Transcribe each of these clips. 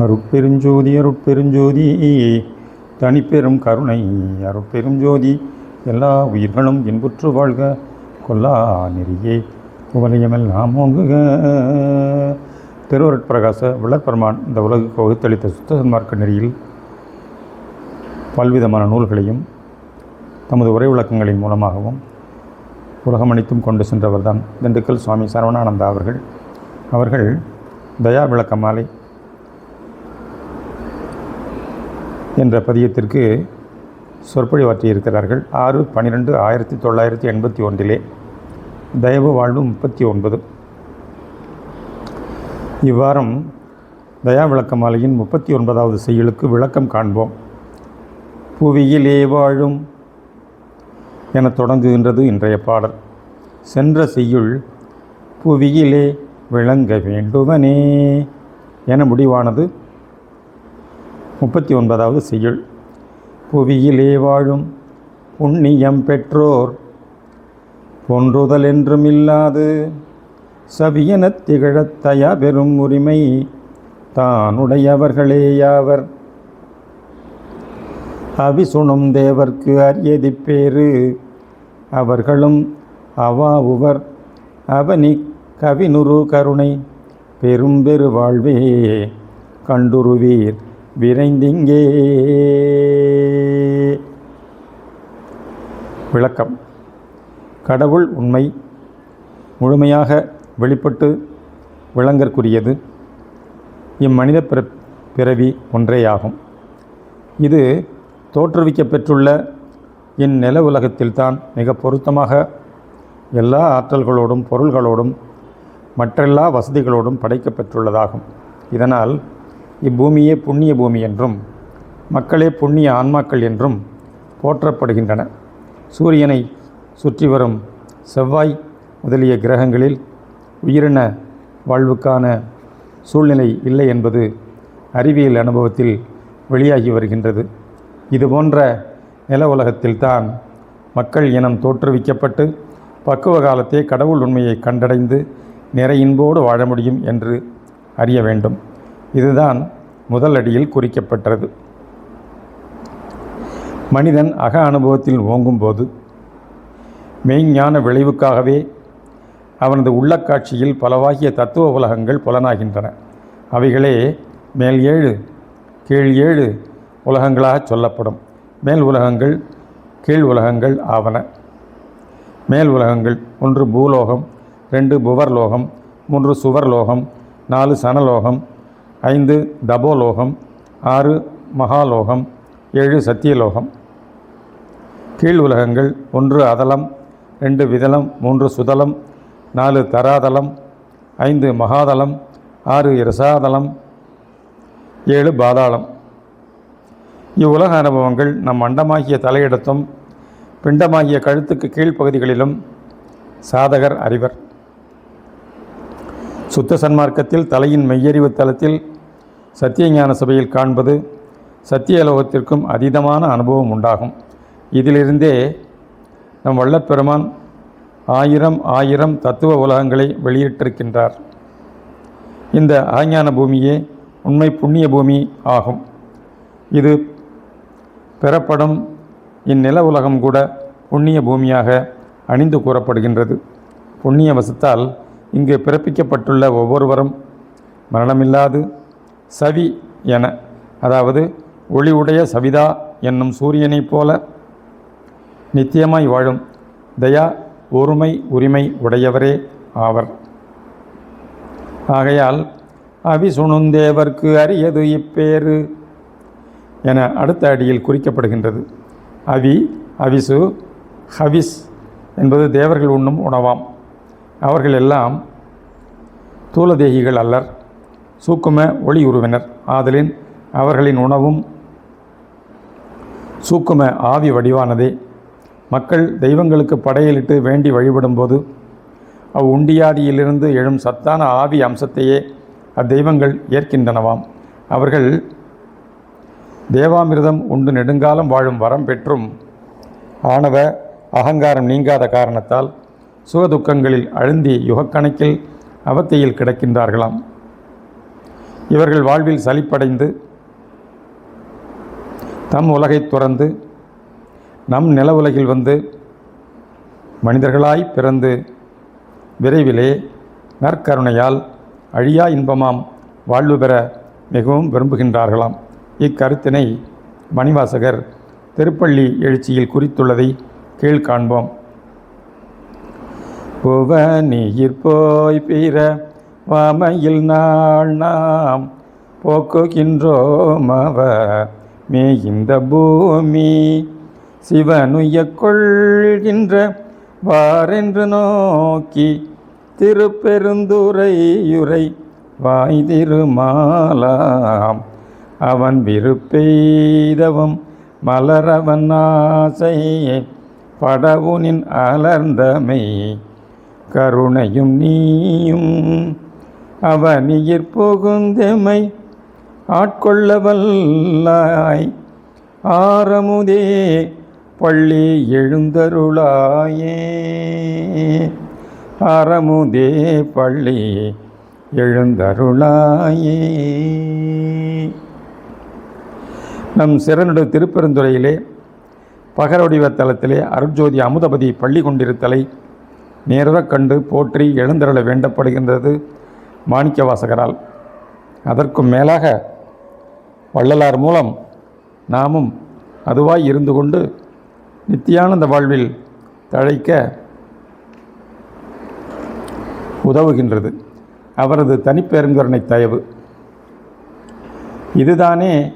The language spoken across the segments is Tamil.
அருட்பெருஞ்சோதி அருட்பெருஞ்சோதி தனிப்பெரும் கருணை. அருட்பெருஞ்சோதி எல்லா உயிர்களும் இன்புற்று வாழ்க. கொல்லா நெறியே குவலயமெல்லாம் ஓங்குக. திருவருட்பிரகாச விளப்பெருமான் இந்த உலகுக்கு வகுத்தளித்த சுத்த சன்மார்க்க நெறியில் பல்விதமான நூல்களையும் தமது உரை விளக்கங்களின் மூலமாகவும் உலகம் அனைத்தும் கொண்டு சென்றவர்தான் திண்டுக்கல் சுவாமி சரவணானந்தா அவர்கள். அவர்கள் தயா விளக்க மாலை என்ற பதியத்திற்கு சொற்பொழிவாற்றியிருக்கிறார்கள். ஆறு பன்னிரெண்டு ஆயிரத்தி தொள்ளாயிரத்தி எண்பத்தி ஒன்றிலே தயவு வாழ்வு முப்பத்தி ஒன்பது. இவ்வாரம் தயா விளக்க மாலையின் முப்பத்தி ஒன்பதாவது செய்யுளுக்கு விளக்கம் காண்போம். புவியிலே வாழும் என தொடங்குகின்றது இன்றைய பாடல். சென்ற செய்யுள் புவியிலே விளங்க வேண்டுவனே என முடிவானது முப்பத்தி ஒன்பதாவது செய்யுள். புவியிலே வாழும் புண்ணியம் பெற்றோர் பொன்றுதல் என்றும் இல்லாது சவியனத் திகழத் தயா பெரும் உரிமை தானுடையவர்களேயாவர் அவிசுணும் தேவர்க்கு அரியதிப்பேறு அவர்களும் அவாவுவர் அவனி கவினுரு கருணை பெரும்பெரு வாழ்வே கண்டுருவீர். விரைந்திங்கே. விளக்கம். கடவுள் உண்மை முழுமையாக வெளிப்பட்டு விளங்கற்குரியது. இம்மனித பிற பிறவி ஒன்றேயாகும். இது தோற்றுவிக்கப் பெற்றுள்ள இந்நில உலகத்தில்தான் மிக பொருத்தமாக எல்லா ஆற்றல்களோடும் பொருள்களோடும் மற்றெல்லா வசதிகளோடும் படைக்கப்பெற்றுள்ளதாகும் இதனால் இப்பூமியே புண்ணிய பூமி என்றும் மக்களே புண்ணிய ஆன்மாக்கள் என்றும் போற்றப்படுகின்றன. சூரியனை சுற்றி வரும் செவ்வாய் முதலிய கிரகங்களில் உயிரின வாழ்வுக்கான சூழ்நிலை இல்லை என்பது அறிவியல் அனுபவத்தில் வெளியாகி வருகின்றது. இதுபோன்ற நில உலகத்தில்தான் மக்கள் இனம் தோற்றுவிக்கப்பட்டு பக்குவ காலத்தே கடவுள் உண்மையை கண்டடைந்து நிறையின்போடு வாழ முடியும் என்று அறிய வேண்டும். இதுதான் முதல் அடியில் குறிக்கப்பட்டது. மனிதன் அக அனுபவத்தில் ஓங்கும்போது மெய்ஞான விளைவுக்காகவே அவனது உள்ளக்காட்சியில் பலவாகிய தத்துவ உலகங்கள் புலனாகின்றன. அவைகளே மேல் ஏழு கீழ் ஏழு உலகங்களாக சொல்லப்படும். மேல் உலகங்கள் கீழ் உலகங்கள் ஆவன. மேல் உலகங்கள் ஒன்று பூலோகம் ரெண்டு புவர்லோகம் மூன்று சுவர்லோகம் நாலு சனலோகம் ஐந்து தபோலோகம் ஆறு மகாலோகம் ஏழு சத்தியலோகம். கீழ் உலகங்கள் ஒன்று அதலம் ரெண்டு விதலம் மூன்று சுதலம் நாலு தராதலம் ஐந்து மகாதலம் ஆறு இரசாதலம் ஏழு பாதாளம். இவ்வுலக அனுபவங்கள் நம் அண்டமாகிய தலையிடத்தும் பிண்டமாகிய கழுத்துக்கு கீழ்ப்பகுதிகளிலும் சாதகர் அறிவர். சுத்த சன்மார்க்கத்தில் தலையின் மெய்யறிவு தளத்தில் சத்தியஞான சபையில் காண்பது சத்தியலோகத்திற்கும் அதீதமான அனுபவம் உண்டாகும். இதிலிருந்தே நம் வல்லப்பெருமான் ஆயிரம் ஆயிரம் தத்துவ உலகங்களை வெளியிட்டிருக்கின்றார். இந்த ஆஞான பூமியே உண்மை புண்ணிய பூமி ஆகும். இது பெறப்படும் இந்நில உலகம் கூட புண்ணிய பூமியாக அணிந்து கூறப்படுகின்றது. புண்ணிய வசத்தால் இங்கு பிறப்பிக்கப்பட்டுள்ள ஒவ்வொருவரும் மரணமில்லாது சவி என அதாவது ஒளிவுடைய சவிதா என்னும் சூரியனைப் போல நித்தியமாய் வாழும் தயா ஒருமை உரிமை உடையவரே ஆவர். ஆகையால் அவிசுணுந்தேவர்க்கு அரியது இப்பேறு என அடுத்த அடியில் குறிக்கப்படுகின்றது. அவி அவிசு ஹவிஸ் என்பது தேவர்கள் உண்ணும் உணவாம். அவர்கள் எல்லாம் தூலதேகிகள் அல்லர். சூக்கும ஒளி உருவினர் ஆதலின் அவர்களின் உணவும் சூக்கும ஆவி வடிவானதே. மக்கள் தெய்வங்களுக்கு படையலிட்டு வேண்டி வழிபடும்போது அவ் உண்டியாதியிலிருந்து எழும் சத்தான ஆவி அம்சத்தையே அத்தெய்வங்கள் ஏற்கின்றனவாம். அவர்கள் தேவாமிர்தம் உண்டு நெடுங்காலம் வாழும் வரம் பெற்றும் ஆணவ அகங்காரம் நீங்காத காரணத்தால் சுகதுக்கங்களில் அழுந்தி யுகக்கணக்கில் அவத்தையில் கிடக்கின்றார்களாம். இவர்கள் வாழ்வில் சலிப்படைந்து தம் உலகைத் துறந்து நம் நில உலகில் வந்து மனிதர்களாய் பிறந்து விரைவிலே நற்கருணையால் அழியா இன்பமாம் வாழ்வு பெற மிகவும் விரும்புகின்றார்களாம். இக்கருத்தினை மணிவாசகர் திருப்பள்ளி எழுச்சியில் குறித்துள்ளதை கீழ் காண்போம். நீர் போய் பிற வாமையில் நாள் நாம் போக்குகின்றோம் அவ மே இந்த பூமி சிவனுய கொள்கின்ற வாரென்று நோக்கி திருப்பெருந்துரையுரை வாய் திருமாலாம் அவன் விருப்பெய்தவும் மலரவன் ஆசை படவுனின் அலர்ந்தமை. கருணையும் நீயும் அவனியிற் புகுந்தெமை ஆட்கொள்ள வல்லாய் ஆரமுதே பள்ளி எழுந்தருளாயே. ஆரமுதே பள்ளி எழுந்தருளாயே. நம் சிறனுடைய திருப்பெருந்துறையிலே பகரவடிவ தலத்திலே அருட்ஜோதி அமுதபதி பள்ளி கொண்டிருத்தலை நேரக் கண்டு போற்றி எழுந்தருள வேண்டப்படுகின்றது. மாணிக்கவாசகரால். அதற்கும் மேலாக வள்ளலார் மூலம் நாமும் அதுவாய் இருந்து கொண்டு நித்தியானந்த வாழ்வில் தழைக்க உதவுகின்றது. அவரது தனிப்பெருங்கருணை தயவு. இதுதானே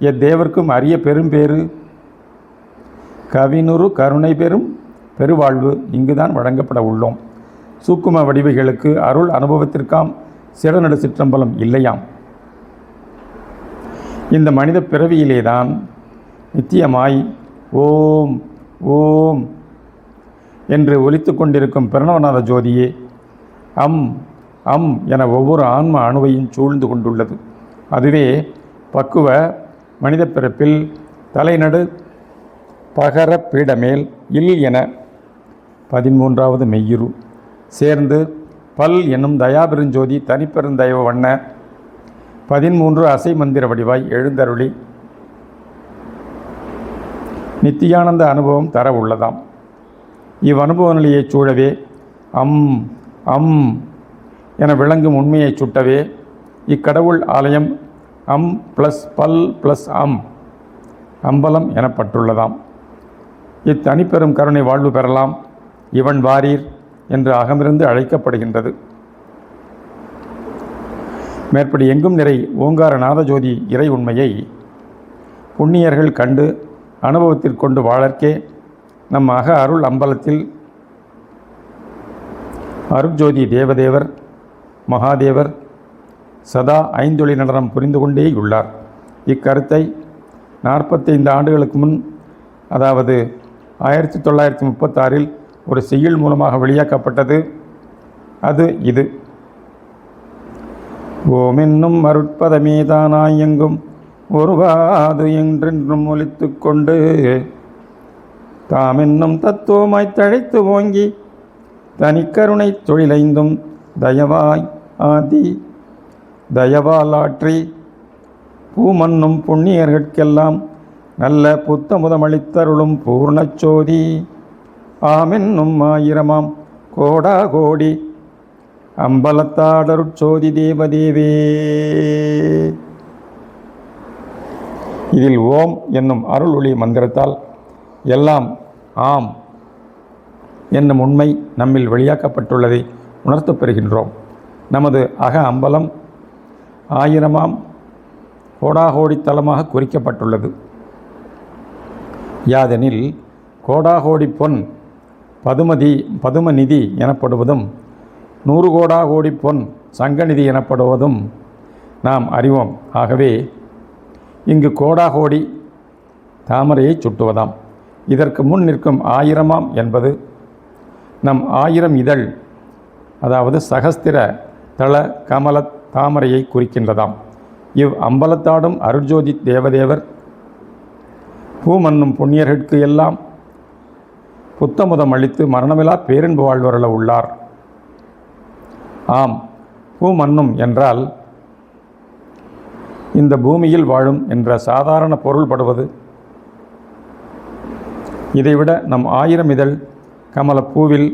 எத்தேவர்க்கும் அரிய பெரும்பேறு கவினுரு கருணை பெரும் பெருவாழ்வு இங்குதான் வழங்கப்பட உள்ளோம். சூக்கும வடிவுகளுக்கு அருள் அனுபவத்திற்காம் சிறநடு சிற்றம்பலம் இல்லையாம். இந்த மனித பிறவியிலேதான் நித்தியமாய் ஓம் ஓம் என்று ஒலித்து கொண்டிருக்கும் பிரணவநாத ஜோதியே அம் அம் என ஒவ்வொரு ஆன்ம அணுவையும் சூழ்ந்து கொண்டுள்ளது. அதுவே பக்குவ மனித பிறப்பில் தலைநடு பகர பீடமேல் இல் என பதிமூன்றாவது மெய்யுரு. சேர்ந்து பல் என்னும் தயாபெருஞ்சோதி தனிப்பெருந்தயவ வண்ண பதிமூன்று அசை மந்திர வடிவாய் எழுந்தருளி நித்தியானந்த அனுபவம் தர உள்ளதாம். இவ்வனுபவ நிலையைச் சூழவே அம் அம் என விளங்கும் உண்மையைச் சுட்டவே இக்கடவுள் ஆலயம் அம் ப்ளஸ் பல் ப்ளஸ் அம் அம்பலம் எனப்பட்டுள்ளதாம். இத்தனிப்பெரும் கருணை வாழ்வு பெறலாம் இவன் வாரீர். என்று அகமிருந்து அழைக்கப்படுகின்றது. மேற்படி எங்கும் நிறை ஓங்கார நாதஜோதி இறை உண்மையை புண்ணியர்கள் கண்டு அனுபவத்திற்கொண்டு வாழற்கே நம் அக அருள் அம்பலத்தில் அருட்ஜோதி தேவதேவர் மகாதேவர் சதா ஐந்தொழி நடனம் புரிந்து கொண்டே உள்ளார். இக்கருத்தை நாற்பத்தைந்து ஆண்டுகளுக்கு முன் அதாவது ஆயிரத்தி தொள்ளாயிரத்தி முப்பத்தாறில் ஒரு செய்யுள் மூலமாக வெளியாக்கப்பட்டது. அது இது. ஓமென்னும் அருட்பதமேதானாய் எங்கும் ஒருவாது என்றென்றும் ஒழித்து கொண்டு தாமென்னும் தத்துவமாய் தழைத்து ஓங்கி தனிக்கருணை தொழிலைந்தும் தயவாய் ஆதி தயவால் ஆற்றி பூமன்னும் புண்ணியர்கட்கெல்லாம் நல்ல புத்தமுதமளித்தருளும் பூர்ணச்சோதி ஆமென்னும் ஆயிரமாம். கோடா கோடி. அம்பலத்தாடருட்சோதி தேவதேவே. இதில் ஓம் என்னும் அருள் ஒளி மந்திரத்தால் எல்லாம் ஆம் என்னும் உண்மை நம்மில் வெளியாக்கப்பட்டுள்ளதை உணர்த்தப் பெறுகின்றோம். நமது அக அம்பலம் ஆயிரமாம் கோடாகோடி தலமாக குறிக்கப்பட்டுள்ளது. யாதெனில் கோடாகோடி பொன் பதுமதி பதுமநிதி எனப்படுவதும் நூறு கோடா கோடி பொன் சங்கநிதி எனப்படுவதும் நாம் அறிவோம். ஆகவே இங்கு கோடாகோடி தாமரையை சுட்டுவதாம். இதற்கு முன் நிற்கும் ஆயிரமாம் என்பது நம் ஆயிரம் இதழ் அதாவது சகஸ்திர தள கமல தாமரையை குறிக்கின்றதாம். இவ் அம்பலத்தாடும் அருள்ஜோதி தேவதேவர் பூமன்னும் புண்ணியர்களுக்கு எல்லாம் புத்தமுதம் அளித்து மரணமில்லா பேரன்பு வாழ்வரல உள்ளார். ஆம் பூமன்னும் என்றால் இந்த பூமியில் வாழும் என்ற சாதாரண பொருள்படுவது. இதைவிட நம் ஆயிரம் இதழ் கமலப்பூவில்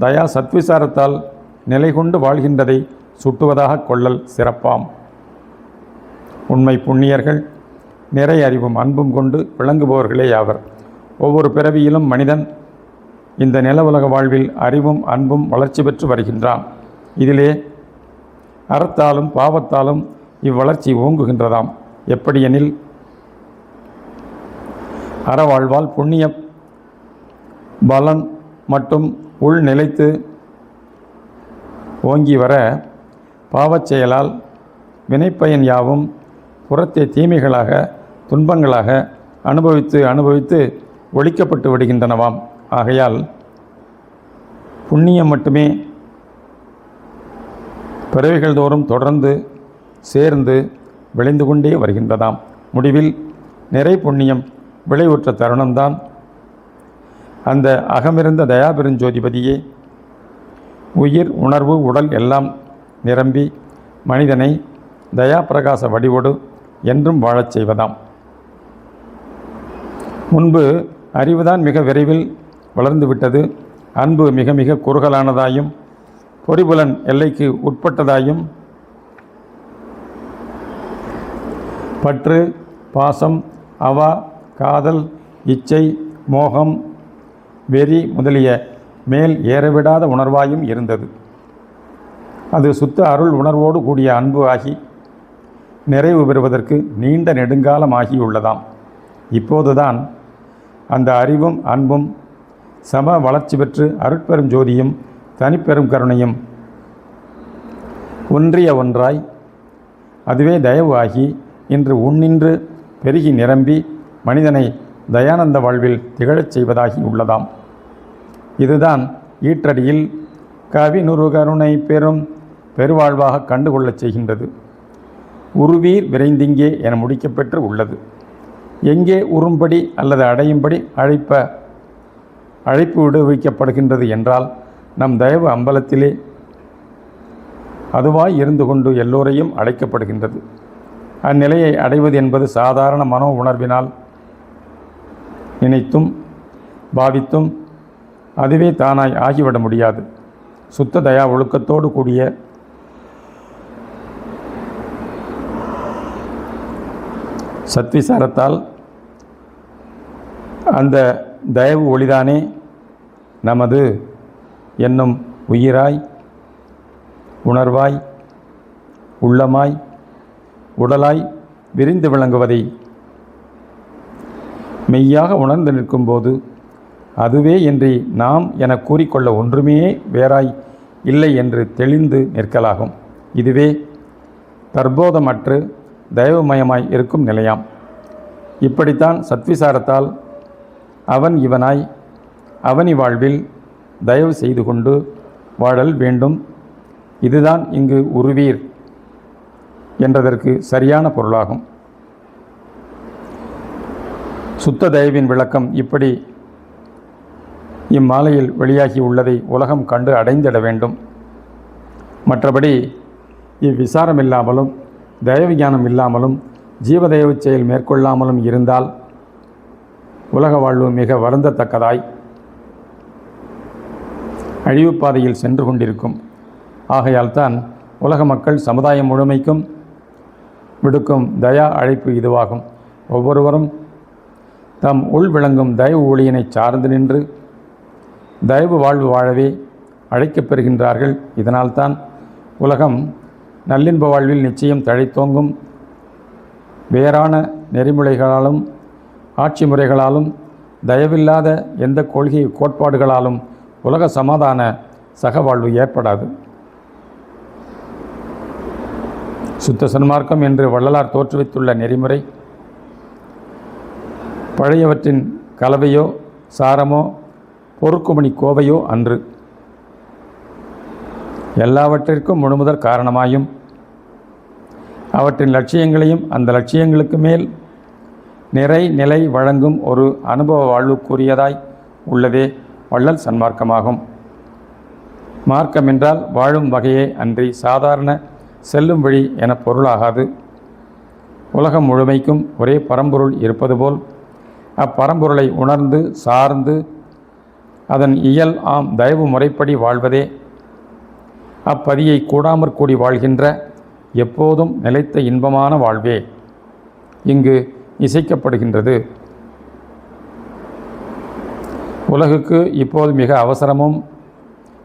தயா சத்விசாரத்தால் நிலை கொண்டு வாழ்கின்றதை சுட்டுவதாக கொள்ளல் சிறப்பாம். உண்மை புண்ணியர்கள் நிறை அறிவும் அன்பும் கொண்டு விளங்குபவர்களே ஆவர் ஒவ்வொரு பிறவியிலும் மனிதன் இந்த நில உலக வாழ்வில் அறிவும் அன்பும் வளர்ச்சி பெற்று வருகின்றான். இதிலே அறத்தாலும் பாவத்தாலும் இவ்வளர்ச்சி ஓங்குகின்றதாம். எப்படியெனில் அறவாழ்வால் புண்ணிய பலன் மட்டும் உள் நிலைத்து ஓங்கி வர பாவச் செயலால் வினைப்பயன் யாவும் புறத்தே தீமைகளாக துன்பங்களாக அனுபவித்து அனுபவித்து ஒழிக்கப்பட்டு விடுகின்றனவாம். ஆகையால் புண்ணியம் மட்டுமே பிறவிகள் தோறும் தொடர்ந்து சேர்ந்து விளைந்து கொண்டே வருகின்றதாம். முடிவில் நிறை புண்ணியம் விளைவுற்ற தருணம்தான். அந்த அகமிருந்த தயாபெருஞ்சோதிபதியே உயிர் உணர்வு உடல் எல்லாம் நிரம்பி மனிதனை தயாபிரகாச வடிவோடு என்றும் வாழச் செய்வதாம். முன்பு அறிவுதான் மிக விரைவில் வளர்ந்துவிட்டது. அன்பு மிக மிக குறுகலானதாயும் பொறிபுலன் எல்லைக்கு உட்பட்டதாயும் பற்று பாசம் அவா காதல் இச்சை மோகம் வெறி முதலிய மேல் ஏறவிடாத உணர்வாயும் இருந்தது. அது சுத்த அருள் உணர்வோடு கூடிய அன்பு ஆகி நிறைவு பெறுவதற்கு நீண்ட நெடுங்காலம் ஆகியுள்ளதாம். இப்போதுதான் அந்த அறிவும் அன்பும் சம வளர்ச்சி பெற்று அருட்பெரும் ஜோதியும் தனிப்பெரும் கருணையும் ஒன்றிய ஒன்றாய் அதுவே தயவு ஆகி இன்று உன்னின்று பெருகி நிரம்பி மனிதனை தயானந்த வாழ்வில் திகழச் செய்வதாகி உள்ளதாம். இதுதான் ஈற்றடியில் கவினுரு கருணை பெறும் பெருவாழ்வாக கண்டுகொள்ளச் செய்கின்றது. உருவீர் விரைந்திங்கே என முடிக்கப்பெற்று உள்ளது. எங்கே உறும்படி அல்லது அடையும்படி அழைப்ப அழைப்பு விடுவிக்கப்படுகின்றது என்றால் நம் தயவு அம்பலத்திலே அதுவாய் இருந்து கொண்டு எல்லோரையும் அழைக்கப்படுகின்றது. அந்நிலையை அடைவது என்பது சாதாரண மனோ உணர்வினால் நினைத்தும் பாவித்தும் அதுவே தானாய் ஆகிவிட முடியாது. சுத்த தயா ஒழுக்கத்தோடு கூடிய சத்விசாரத்தால் அந்த தயவு ஒளிதானே நமது என்னும் உயிராய் உணர்வாய் உள்ளமாய் உடலாய் விரிந்து விளங்குவதை மெய்யாக உணர்ந்து நிற்கும்போது அதுவே இன்றி நாம் என கூறிக்கொள்ள ஒன்றுமே வேறாய் இல்லை என்று தெளிந்து நிற்கலாகும். இதுவே தற்போதமற்று தெய்வமயமாய் இருக்கும் நிலையாம். இப்படித்தான் சத்விசாரத்தால் அவன் இவனாய் அவனி வாழ்வில் தயவு செய்து கொண்டு வாழல் வேண்டும். இதுதான் இங்கு உருவீர் என்றதற்கு சரியான பொருளாகும். சுத்த தயவின் விளக்கம் இப்படி இம்மாலையில் வெளியாகி உள்ளதை உலகம் கண்டு அடைந்திட வேண்டும். மற்றபடி இவ்விசாரமில்லாமலும் தயவு ஞானம் இல்லாமலும் ஜீவதயவு செயல் மேற்கொள்ளாமலும் இருந்தால் உலக வாழ்வு மிக வருந்தத்தக்கதாய் அழிவுப் பாதையில் சென்று கொண்டிருக்கும். ஆகையால் தான் உலக மக்கள் சமுதாயம் முழுமைக்கும் விடுக்கும் தயா அழைப்பு இதுவாகும். ஒவ்வொருவரும் தம் உள் விளங்கும் தயவு ஊழியனை சார்ந்து நின்று தயவு வாழ்வு வாழவே அழைக்கப் பெறுகின்றார்கள். இதனால்தான் உலகம் நல்லின்ப வாழ்வில் நிச்சயம் தழைத்தோங்கும். வேறான நெறிமுறைகளாலும் ஆட்சி முறைகளாலும் தயவில்லாத எந்த கொள்கை கோட்பாடுகளாலும் உலக சமாதான சகவாழ்வு ஏற்படாது. சுத்த சன்மார்க்கம் என்று வள்ளலார் தோற்றுவித்துள்ள நெறிமுறை பழையவற்றின் கலவையோ சாரமோ பொறுக்குமணி கோவையோ அன்று. எல்லாவற்றிற்கும் முழுமுதற் காரணமாயும் அவற்றின் லட்சியங்களையும் அந்த லட்சியங்களுக்கு மேல் நிறை நிலை வழங்கும் ஒரு அனுபவ வாழ்வுக்குரியதாய் உள்ளதே வள்ளல் சன்மார்க்கமாகும். மார்க்கம் என்றால் வாழும் வகையே அன்றி சாதாரண செல்லும் வழி என பொருளாகாது. உலகம் முழுமைக்கும் ஒரே பரம்பொருள் இருப்பது போல் அப்பரம்பொருளை உணர்ந்து சார்ந்து அதன் இயல் ஆம் தயவு முறைப்படி வாழ்வதே. அப்பதியை கூடாமற் கூடி வாழ்கின்ற எப்போதும் நிலைத்த இன்பமான வாழ்வே. இங்கு இசைக்கப்படுகின்றது. உலகுக்கு இப்போது மிக அவசரமும்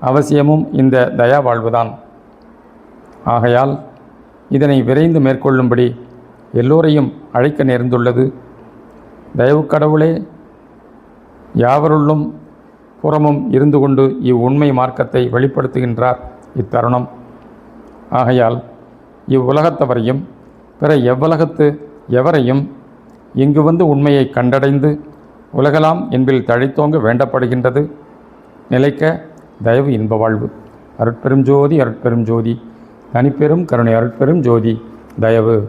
அவசியமும் இந்த தயா வாழ்வுதான். ஆகையால் இதனை விரைந்து மேற்கொள்ளும்படி எல்லோரையும் அழைக்க நேர்ந்துள்ளது. தயவு கடவுளே யாவருள்ளும் புறமும் இருந்து கொண்டு இவ்வுண்மை மார்க்கத்தை வெளிப்படுத்துகின்றார் இத்தருணம். ஆகையால் இவ்வுலகத்தவரையும் பிற எவ்வுலகத்து எவரையும் இங்கு வந்து உண்மையை கண்டடைந்து உலகலாம் என்பில் தழைத்தோங்க வேண்டப்படுகின்றது. நிலைக்க தயவு இன்ப வாழ்வு. அருட்பெரும் ஜோதி அருட்பெரும் ஜோதி. தனிப்பெரும் கருணை அருட்பெரும் ஜோதி. தயவு.